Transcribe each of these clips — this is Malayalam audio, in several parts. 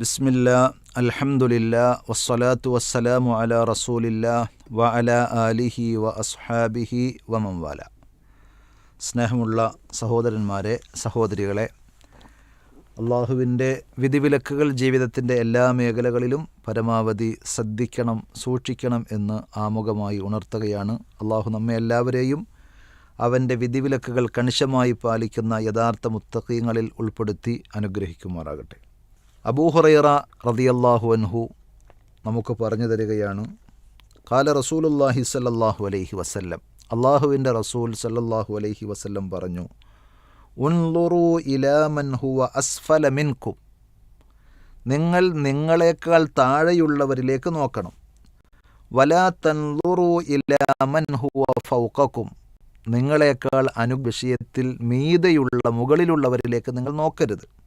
ബിസ്മില്ല അൽഹംദുലില്ല വസ്സലാത്തു വസ്സലാമു അല റസൂലില്ല വ അല ആലിഹി വ അസ്ഹാബിഹി വ മംവാല സ്നേഹമുള്ള സഹോദരന്മാരെ സഹോദരികളെ അള്ളാഹുവിന്റെ വിധിവിലക്കുകൾ ജീവിതത്തിന്റെ എല്ലാ മേഖലകളിലും പരമാവധി ശ്രദ്ധിക്കണം സൂക്ഷിക്കണം എന്ന് ആമുഖമായി ഉണർത്തുകയാണ് അള്ളാഹു നമ്മെ എല്ലാവരെയും അവന്റെ വിധിവിലക്കുകൾ കണിശമായി പാലിക്കുന്ന യഥാർത്ഥ മുത്തഖീങ്ങളിൽ ഉൾപ്പെടുത്തി അനുഗ്രഹിക്കുമാറാകട്ടെ. അബൂഹുറൈറ റതിയല്ലാഹു അൻഹു നമുക്ക് പറഞ്ഞു തരികയാണ്. കാല റസൂലുല്ലാഹി സല്ലാഹു അലൈഹി വസല്ലം. അള്ളാഹുവിന്റെ റസൂൽ സല്ലാഹു അലൈഹി വസല്ലം പറഞ്ഞു ഉൻലുറു ഹുവ അസ്ഫല മിൻകും. നിങ്ങൾ നിങ്ങളെക്കാൾ താഴെയുള്ളവരിലേക്ക് നോക്കണം. വലാ തൻലുറു ഇലാമൻ ഹുവ ഫൗക്കും നിങ്ങളെക്കാൾ അനുവിഷയത്തിൽ മീതയുള്ള മുകളിലുള്ളവരിലേക്ക് നിങ്ങൾ നോക്കരുത്.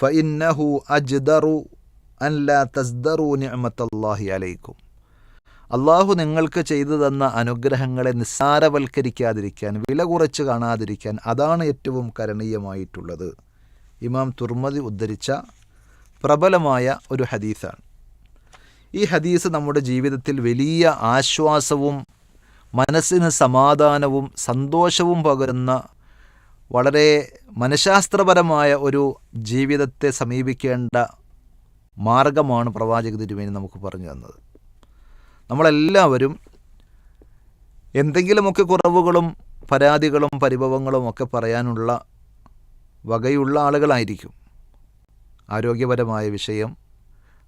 ഫഇന്നഹു അജ്ദറു അൻലാ തസ്ദറു നിഅമത്തല്ലാഹി അലൈക്കും അള്ളാഹു നിങ്ങൾക്ക് ചെയ്തു തന്ന അനുഗ്രഹങ്ങളെ നിസ്സാരവൽക്കരിക്കാതിരിക്കാൻ വില കുറച്ച് കാണാതിരിക്കാൻ അതാണ് ഏറ്റവും കരണീയമായിട്ടുള്ളത്. ഇമാം തുർമതി ഉദ്ധരിച്ച പ്രബലമായ ഒരു ഹദീസാണ്. ഈ ഹദീസ് നമ്മുടെ ജീവിതത്തിൽ വലിയ ആശ്വാസവും മനസ്സിന് സമാധാനവും സന്തോഷവും പകരുന്ന വളരെ മനഃശാസ്ത്രപരമായ ഒരു ജീവിതത്തെ സമീപിക്കേണ്ട മാർഗമാണ് പ്രവാചക തിരുമേനി നമുക്ക് പറഞ്ഞു തന്നത്. നമ്മളെല്ലാവരും എന്തെങ്കിലുമൊക്കെ കുറവുകളും പരാതികളും പരിഭവങ്ങളും ഒക്കെ പറയാനുള്ള വകയുള്ള ആളുകളായിരിക്കും. ആരോഗ്യപരമായ വിഷയം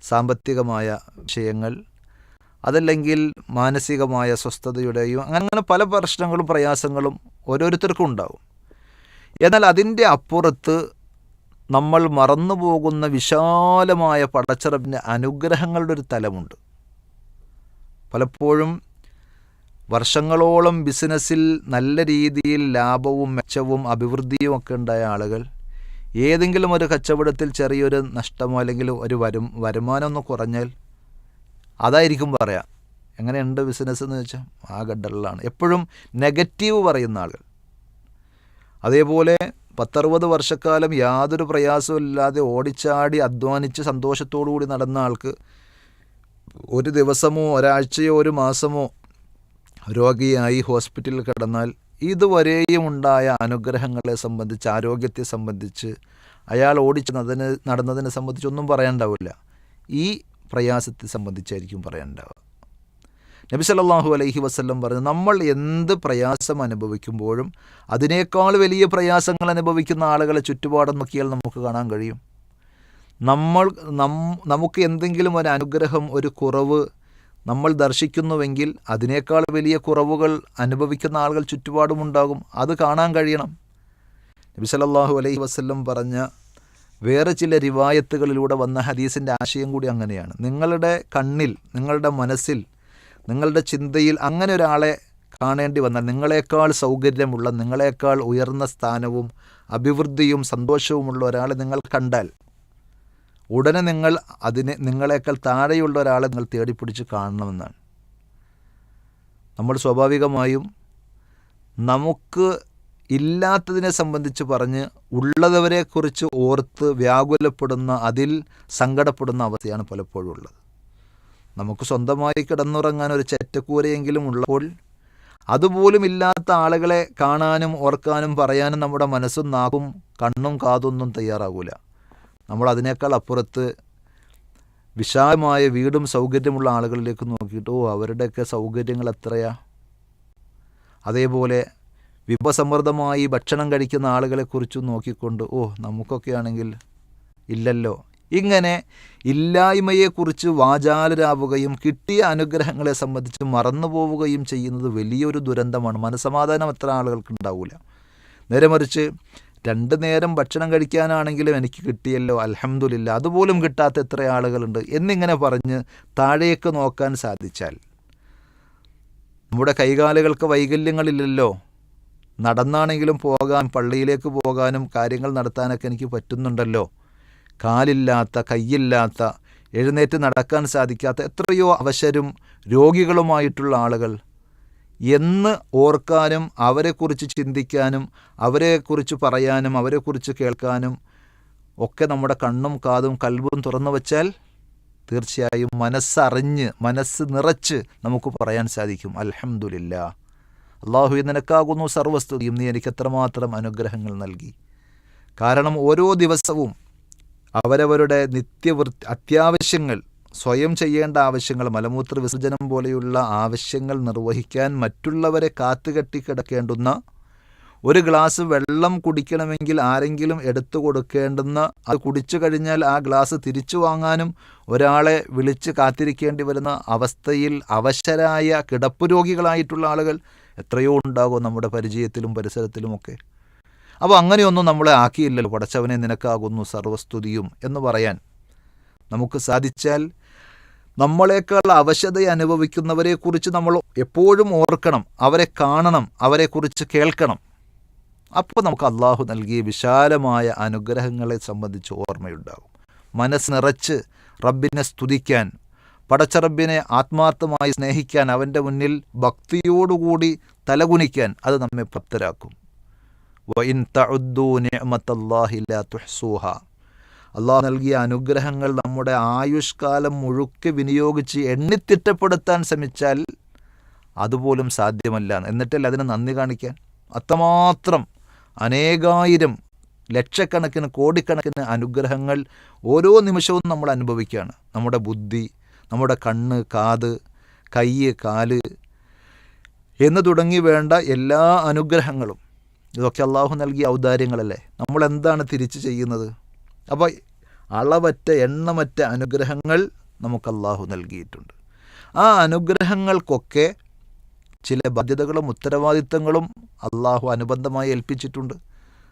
സാമ്പത്തികമായ വിഷയങ്ങൾ അതല്ലെങ്കിൽ മാനസികമായ സ്വസ്ഥതയുടെയും അങ്ങനെ പല പ്രശ്നങ്ങളും പ്രയാസങ്ങളും ഓരോരുത്തർക്കും ഉണ്ടാവും. എന്നാൽ അതിന്റെ അപ്പുറത്ത് നമ്മൾ മറന്നു പോകുന്ന വിശാലമായ പടച്ചിറപ്പിന്റെ അനുഗ്രഹങ്ങളുടെ ഒരു തലമുണ്ട്. പലപ്പോഴും വർഷങ്ങളോളം ബിസിനസ്സിൽ നല്ല രീതിയിൽ ലാഭവും മെച്ചവും അഭിവൃദ്ധിയും ഒക്കെ ഉണ്ടായ ആളുകൾ ഏതെങ്കിലും ഒരു കച്ചവടത്തിൽ ചെറിയൊരു നഷ്ടമോ അല്ലെങ്കിൽ ഒരു വരും വരുമാനം ഒന്ന് കുറഞ്ഞാൽ അതായിരിക്കും പറയാം. എങ്ങനെയുണ്ട് ബിസിനസ് എന്ന് വെച്ചാൽ ആ ഡള്ളാണ്. എപ്പോഴും നെഗറ്റീവ് പറയുന്ന ആളുകൾ. അതേപോലെ പത്തറുപത് വർഷക്കാലം യാതൊരു പ്രയാസവും ഇല്ലാതെ ഓടിച്ചാടി അധ്വാനിച്ച് സന്തോഷത്തോടു കൂടി നടന്ന ആൾക്ക് ഒരു ദിവസമോ ഒരാഴ്ചയോ ഒരു മാസമോ രോഗിയായി ഹോസ്പിറ്റലിൽ കിടന്നാൽ ഇതുവരെയും ഉണ്ടായ അനുഗ്രഹങ്ങളെ സംബന്ധിച്ച് ആരോഗ്യത്തെ സംബന്ധിച്ച് അയാൾ ഓടിച്ച് നടന്നതിനെ സംബന്ധിച്ചൊന്നും പറയാനുണ്ടാവില്ല. ഈ പ്രയാസത്തെ സംബന്ധിച്ചായിരിക്കും പറയാനുണ്ടാവുക. നബി സല്ലല്ലാഹു അലൈഹി വസല്ലം പറഞ്ഞു നമ്മൾ എന്ത് പ്രയാസം അനുഭവിക്കുമ്പോഴും അതിനേക്കാൾ വലിയ പ്രയാസങ്ങൾ അനുഭവിക്കുന്ന ആളുകളെ ചുറ്റുപാടും നോക്കിയാൽ നമുക്ക് കാണാൻ കഴിയും. നമ്മൾ നമുക്ക് എന്തെങ്കിലും ഒരു അനുഗ്രഹം ഒരു കുറവ് നമ്മൾ ദർശിക്കുന്നുവെങ്കിൽ അതിനേക്കാൾ വലിയ കുറവുകൾ അനുഭവിക്കുന്ന ആളുകൾ ചുറ്റുപാടുമുണ്ടാകും അത് കാണാൻ കഴിയണം. നബി സല്ലല്ലാഹു അലൈഹി വസല്ലം പറഞ്ഞ വേറെ ചില റിവായത്തുകളിലൂടെ വന്ന ഹദീസിന്റെ ആശയം കൂടി അങ്ങനെയാണ്. നിങ്ങളുടെ കണ്ണിൽ നിങ്ങളുടെ മനസ്സിൽ നിങ്ങളുടെ ചിന്തയിൽ അങ്ങനെ ഒരാളെ കാണേണ്ടി വന്നാൽ നിങ്ങളെക്കാൾ സൗകര്യമുള്ള നിങ്ങളെക്കാൾ ഉയർന്ന സ്ഥാനവും അഭിവൃദ്ധിയും സന്തോഷവുമുള്ള ഒരാളെ നിങ്ങൾ കണ്ടാൽ ഉടനെ നിങ്ങൾ അതിനെ നിങ്ങളെക്കാൾ താഴെയുള്ള ഒരാളെ നിങ്ങൾ തേടിപ്പിടിച്ച് കാണണമെന്നാണ്. നമ്മൾ സ്വാഭാവികമായും നമുക്ക് ഇല്ലാത്തതിനെ സംബന്ധിച്ച് പറഞ്ഞ് ഉള്ളതവരെക്കുറിച്ച് ഓർത്ത് വ്യാകുലപ്പെടുന്ന അതിൽ സങ്കടപ്പെടുന്ന അവസ്ഥയാണ് പലപ്പോഴും ഉള്ളത്. നമുക്ക് സ്വന്തമായി കിടന്നുറങ്ങാൻ ഒരു ചെറ്റക്കൂരയെങ്കിലും ഉള്ളപ്പോൾ അതുപോലും ഇല്ലാത്ത ആളുകളെ കാണാനും ഓർക്കാനും പറയാനും നമ്മുടെ മനസ്സും നാക്കും കണ്ണും കാതൊന്നും തയ്യാറാകൂല. നമ്മൾ അതിനേക്കാൾ അപ്പുറത്ത് വിശാലമായ വീടും സൗകര്യമുള്ള ആളുകളിലേക്ക് നോക്കിയിട്ട് ഓ അവരുടെയൊക്കെ സൗകര്യങ്ങൾ എത്രയാ? അതേപോലെ വിഭസമൃദ്ധമായി ഭക്ഷണം കഴിക്കുന്ന ആളുകളെക്കുറിച്ചും നോക്കിക്കൊണ്ട് ഓ നമുക്കൊക്കെയാണെങ്കിൽ ഇല്ലല്ലോ. ഇങ്ങനെ ഇല്ലായ്മയെക്കുറിച്ച് വാചാലരാവുകയും കിട്ടിയ അനുഗ്രഹങ്ങളെ സംബന്ധിച്ച് മറന്നു പോവുകയും ചെയ്യുന്നത് വലിയൊരു ദുരന്തമാണ്. മനസമാധാനം അത്ര ആളുകൾക്ക് ഉണ്ടാവില്ല നേരെ മറിച്ച് രണ്ട് നേരം ഭക്ഷണം കഴിക്കാനാണെങ്കിലും എനിക്ക് കിട്ടിയല്ലോ അലഹമുല്ല അതുപോലും കിട്ടാത്ത എത്ര ആളുകളുണ്ട് എന്നിങ്ങനെ പറഞ്ഞ് താഴേക്ക് നോക്കാൻ സാധിച്ചാൽ. നമ്മുടെ കൈകാലുകൾക്ക് വൈകല്യങ്ങളില്ലല്ലോ. നടന്നാണെങ്കിലും പോകാൻ പള്ളിയിലേക്ക് പോകാനും കാര്യങ്ങൾ നടത്താനൊക്കെ എനിക്ക് പറ്റുന്നുണ്ടല്ലോ. കാലില്ലാത്ത കയ്യില്ലാത്ത എഴുന്നേറ്റ് നടക്കാൻ സാധിക്കാത്ത എത്രയോ അവശരും രോഗികളുമായിട്ടുള്ള ആളുകൾ. എന്ന് ഓർക്കാനും അവരെക്കുറിച്ച് ചിന്തിക്കാനും അവരെക്കുറിച്ച് പറയാനും അവരെക്കുറിച്ച് കേൾക്കാനും ഒക്കെ നമ്മുടെ കണ്ണും കാതും കൽബും തുറന്നു വച്ചാൽ തീർച്ചയായും മനസ്സറിഞ്ഞ് മനസ്സ് നിറച്ച് നമുക്ക് പറയാൻ സാധിക്കും. അൽഹംദുലില്ല. അള്ളാഹു നിനക്കാകുന്നു സർവസ്തുതിയും നീ എനിക്ക് എത്രമാത്രം അനുഗ്രഹങ്ങൾ നൽകി. കാരണം ഓരോ ദിവസവും അവരവരുടെ നിത്യവൃത്തി അത്യാവശ്യങ്ങൾ സ്വയം ചെയ്യേണ്ട ആവശ്യങ്ങൾ മലമൂത്ര വിസർജനം പോലെയുള്ള ആവശ്യങ്ങൾ നിർവഹിക്കാൻ മറ്റുള്ളവരെ കാത്തുകെട്ടി കിടക്കേണ്ടുന്ന ഒരു ഗ്ലാസ് വെള്ളം കുടിക്കണമെങ്കിൽ ആരെങ്കിലും എടുത്തു കൊടുക്കേണ്ടുന്ന അത് കുടിച്ചു കഴിഞ്ഞാൽ ആ ഗ്ലാസ് തിരിച്ചു വാങ്ങാനും ഒരാളെ വിളിച്ച് കാത്തിരിക്കേണ്ടി വരുന്ന അവസ്ഥയിൽ അവശരായ കിടപ്പുരോഗികളായിട്ടുള്ള ആളുകൾ എത്രയോ ഉണ്ടാകും നമ്മുടെ പരിചയത്തിലും പരിസരത്തിലുമൊക്കെ. അപ്പോൾ അങ്ങനെയൊന്നും നമ്മളെ ആക്കിയില്ലല്ലോ. പടച്ചവനെ നിനക്കാകുന്നു സർവസ്തുതിയും എന്ന് പറയാൻ. നമുക്ക് സാധിച്ചാൽ നമ്മളെക്കാൾ അവശത അനുഭവിക്കുന്നവരെക്കുറിച്ച് നമ്മൾ എപ്പോഴും ഓർക്കണം. അവരെ കാണണം അവരെക്കുറിച്ച് കേൾക്കണം. അപ്പോൾ നമുക്ക് അള്ളാഹു നൽകിയ വിശാലമായ അനുഗ്രഹങ്ങളെ സംബന്ധിച്ച് ഓർമ്മയുണ്ടാകും. മനസ്സ് നിറച്ച് റബ്ബിനെ സ്തുതിക്കാൻ പടച്ചറബിനെ ആത്മാർത്ഥമായി സ്നേഹിക്കാൻ അവന്റെ മുന്നിൽ ഭക്തിയോടുകൂടി തലകുനിക്കാൻ അത് നമ്മെ പ്രാപ്തരാക്കും. ലാ തുഹ്സൂഹ. അള്ളാഹു നൽകിയ അനുഗ്രഹങ്ങൾ നമ്മുടെ ആയുഷ്കാലം മുഴുക്കെ വിനിയോഗിച്ച് എണ്ണിത്തിട്ടപ്പെടുത്താൻ ശ്രമിച്ചാൽ അതുപോലും സാധ്യമല്ല. എന്നിട്ടല്ല അതിന് നന്ദി കാണിക്കാൻ? അത്രമാത്രം അനേകായിരം ലക്ഷക്കണക്കിന് കോടിക്കണക്കിന് അനുഗ്രഹങ്ങൾ ഓരോ നിമിഷവും നമ്മൾ അനുഭവിക്കുകയാണ്. നമ്മുടെ ബുദ്ധി നമ്മുടെ കണ്ണ് കാത് കൈ കാൽ എന്ന് തുടങ്ങി വേണ്ട എല്ലാ അനുഗ്രഹങ്ങളും ഇതൊക്കെ അള്ളാഹു നൽകിയ ഔദാര്യങ്ങളല്ലേ? നമ്മൾ എന്താണ് തിരിച്ചു ചെയ്യുന്നത്? അപ്പോൾ അളവറ്റ എണ്ണമറ്റ അനുഗ്രഹങ്ങൾ നമുക്ക് അള്ളാഹു നൽകിയിട്ടുണ്ട്. ആ അനുഗ്രഹങ്ങൾക്കൊക്കെ ചില ബാധ്യതകളും ഉത്തരവാദിത്തങ്ങളും അള്ളാഹു അനുബന്ധമായി ഏൽപ്പിച്ചിട്ടുണ്ട്.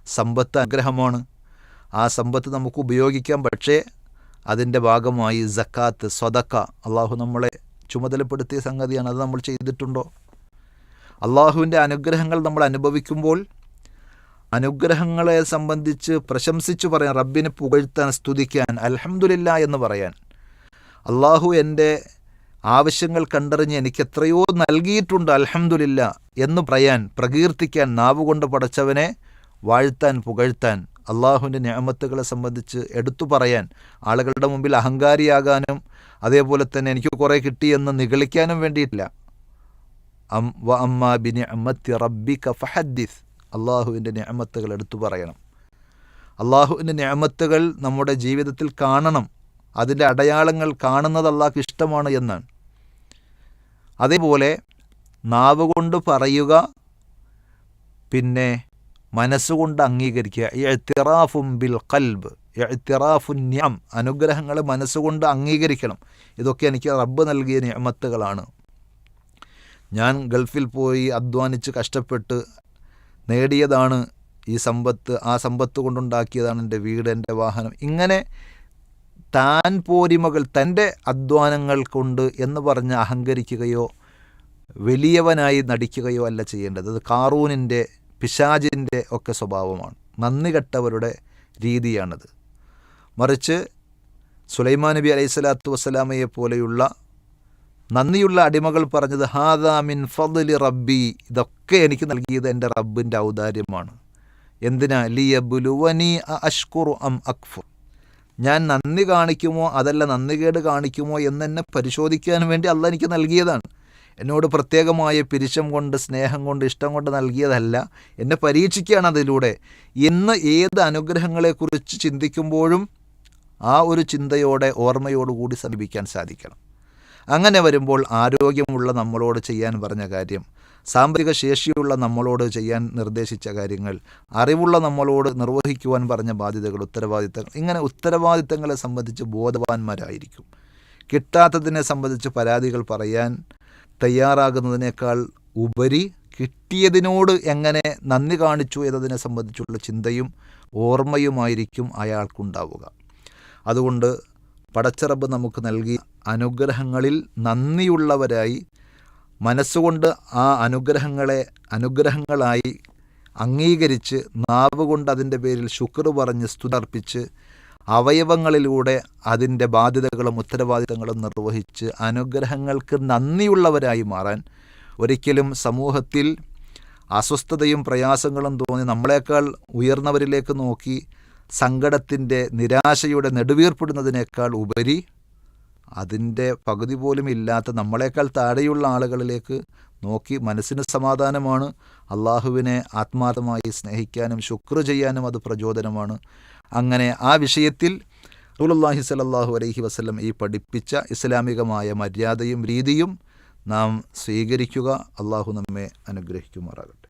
സമ്പത്ത് അനുഗ്രഹമാണ്. ആ സമ്പത്ത് നമുക്ക് ഉപയോഗിക്കാം. പക്ഷേ അതിന്റെ ഭാഗമായി ജക്കാത്ത് സ്വതക്ക അള്ളാഹു നമ്മളെ ചുമതലപ്പെടുത്തിയ സംഗതിയാണ്. അത് നമ്മൾ ചെയ്തിട്ടുണ്ടോ? അള്ളാഹുവിന്റെ അനുഗ്രഹങ്ങൾ നമ്മൾ അനുഭവിക്കുമ്പോൾ അനുഗ്രഹങ്ങളെ സംബന്ധിച്ച് പ്രശംസിച്ചു പറയാൻ റബ്ബിനെ പുകഴ്ത്താൻ സ്തുതിക്കാൻ അലഹമുല്ല എന്ന് പറയാൻ. അള്ളാഹു എന്റെ ആവശ്യങ്ങൾ കണ്ടറിഞ്ഞ് എനിക്ക് എത്രയോ നൽകിയിട്ടുണ്ട് അലഹമുല്ല എന്ന് പറയാൻ പ്രകീർത്തിക്കാൻ നാവുകൊണ്ട് പടച്ചവനെ വാഴ്ത്താൻ പുകഴ്ത്താൻ അള്ളാഹുവിന്റെ ഞാമത്തുകളെ സംബന്ധിച്ച് എടുത്തു പറയാൻ ആളുകളുടെ മുമ്പിൽ അഹങ്കാരിയാകാനും അതേപോലെ തന്നെ എനിക്ക് കുറേ കിട്ടിയെന്ന് നിഗളിക്കാനും വേണ്ടിയിട്ടില്ല. അം വ അമ്മ ബിനി അമ്മത്തി റബ്ബിക ഫഹദ്ദിസ്. അള്ളാഹുവിന്റെ ഞാമത്തുകൾ എടുത്തു പറയണം. അള്ളാഹുവിന്റെ ഞാമത്തുകൾ നമ്മുടെ ജീവിതത്തിൽ കാണണം. അതിന്റെ അടയാളങ്ങൾ കാണുന്നത് അള്ളാഹ്ക്ക് ഇഷ്ടമാണ് എന്നാണ്. അതേപോലെ നാവ് കൊണ്ട് പറയുക പിന്നെ മനസ്സുകൊണ്ട് അംഗീകരിക്കുക. എത്തിറാഫും ബിൽ കൽബ് എത്തിറാഫുൻ ഞാം അനുഗ്രഹങ്ങൾ മനസ്സുകൊണ്ട് അംഗീകരിക്കണം. ഇതൊക്കെ എനിക്ക് റബ്ബ് നൽകിയ നിയമത്തുകളാണ്. ഞാൻ ഗൾഫിൽ പോയി അധ്വാനിച്ച് കഷ്ടപ്പെട്ട് നേടിയതാണ് ഈ സമ്പത്ത് ആ സമ്പത്ത് കൊണ്ടുണ്ടാക്കിയതാണ് എന്റെ വീട് എന്റെ വാഹനം. ഇങ്ങനെ താൻ പോരിമകൾ തന്റെ അധ്വാനങ്ങൾ കൊണ്ട് എന്ന് പറഞ്ഞ് അഹങ്കരിക്കുകയോ വലിയവനായി നടിക്കുകയോ അല്ല ചെയ്യേണ്ടത്. അത് കാറൂനിന്റെ പിശാജിന്റെ ഒക്കെ സ്വഭാവമാണ്. നന്ദി കെട്ടവരുടെ രീതിയാണത്. മറിച്ച് സുലൈമാൻ നബി അലൈഹി സ്വലാത്തു വസ്സലാമയെ പോലെയുള്ള നന്ദിയുള്ള അടിമകൾ പറഞ്ഞത് ഹാദാമിൻ മിൻ ഫضലി റബ്ബി. ഇതൊക്കെ എനിക്ക് നൽകിയത് എന്റെ റബ്ബിന്റെ ഔദാര്യമാണ്. എന്തിനാ? ലിയബുലുവനി അഷ്കുറു അം അക്ഫുർ. ഞാൻ നന്ദി കാണിക്കുമോ? അതല്ല നന്ദികേട് കാണിക്കുമോ എന്നെന്നെ പരിശോധിക്കാൻ വേണ്ടി അല്ല എനിക്ക് നൽകിയതാണ്. എന്നോട് പ്രത്യേകമായ പിരിശം കൊണ്ട് സ്നേഹം കൊണ്ട് ഇഷ്ടം കൊണ്ട് നൽകിയതല്ല. എന്നെ പരീക്ഷിക്കുകയാണ് അതിലൂടെ. ഇന്ന് ഏത് അനുഗ്രഹങ്ങളെക്കുറിച്ച് ചിന്തിക്കുമ്പോഴും ആ ഒരു ചിന്തയോടെ ഓർമ്മയോടുകൂടി സമീപിക്കാൻ സാധിക്കണം. അങ്ങനെ വരുമ്പോൾ ആരോഗ്യമുള്ള നമ്മളോട് ചെയ്യാൻ പറഞ്ഞ കാര്യം സാമ്പത്തിക ശേഷിയുള്ള നമ്മളോട് ചെയ്യാൻ നിർദ്ദേശിച്ച കാര്യങ്ങൾ അറിവുള്ള നമ്മളോട് നിർവഹിക്കുവാൻ പറഞ്ഞ ബാധ്യതകൾ ഉത്തരവാദിത്തങ്ങൾ ഇങ്ങനെ ഉത്തരവാദിത്തങ്ങളെ സംബന്ധിച്ച് ബോധവാന്മാരായിരിക്കും. കിട്ടാത്തതിനെ സംബന്ധിച്ച് പരാതികൾ പറയാൻ തയ്യാറാകുന്നതിനേക്കാൾ ഉപരി കിട്ടിയതിനോട് എങ്ങനെ നന്ദി കാണിച്ചു എന്നതിനെ സംബന്ധിച്ചുള്ള ചിന്തയും ഓർമ്മയുമായിരിക്കും അയാൾക്കുണ്ടാവുക. അതുകൊണ്ട് പടച്ചിറബ് നമുക്ക് നൽകി അനുഗ്രഹങ്ങളിൽ നന്ദിയുള്ളവരായി മനസ്സുകൊണ്ട് ആ അനുഗ്രഹങ്ങളെ അനുഗ്രഹങ്ങളായി അംഗീകരിച്ച് നാവുകൊണ്ട് അതിന്റെ പേരിൽ ശുക്ർ പറഞ്ഞ് സ്തുതർപ്പിച്ച് അവയവങ്ങളിലൂടെ അതിന്റെ ബാധ്യതകളും ഉത്തരവാദിത്തങ്ങളും നിർവഹിച്ച് അനുഗ്രഹങ്ങൾക്ക് നന്ദിയുള്ളവരായി മാറാൻ ഒരിക്കലും സമൂഹത്തിൽ അസ്വസ്ഥതയും പ്രയാസങ്ങളും തോന്നി നമ്മളെക്കാൾ ഉയർന്നവരിലേക്ക് നോക്കി സങ്കടത്തിന്റെ നിരാശയുടെ നെടുവീർപ്പെടുന്നതിനേക്കാൾ ഉപരി അതിന്റെ പകുതി പോലും ഇല്ലാത്ത നമ്മളെക്കാൾ താഴെയുള്ള ആളുകളിലേക്ക് നോക്കി മനസ്സിന് സമാധാനമാണ്. അള്ളാഹുവിനെ ആത്മാർത്ഥമായി സ്നേഹിക്കാനും ശുക്ർ ചെയ്യാനും അത് പ്രചോദനമാണ്. അങ്ങനെ ആ വിഷയത്തിൽ റസൂലുള്ളാഹി സ്വല്ലല്ലാഹു അലൈഹി വസ്ലം ഈ പഠിപ്പിച്ച ഇസ്ലാമികമായ മര്യാദയും രീതിയും നാം സ്വീകരിക്കുക. അള്ളാഹു നമ്മെ അനുഗ്രഹിക്കുമാറാകട്ടെ.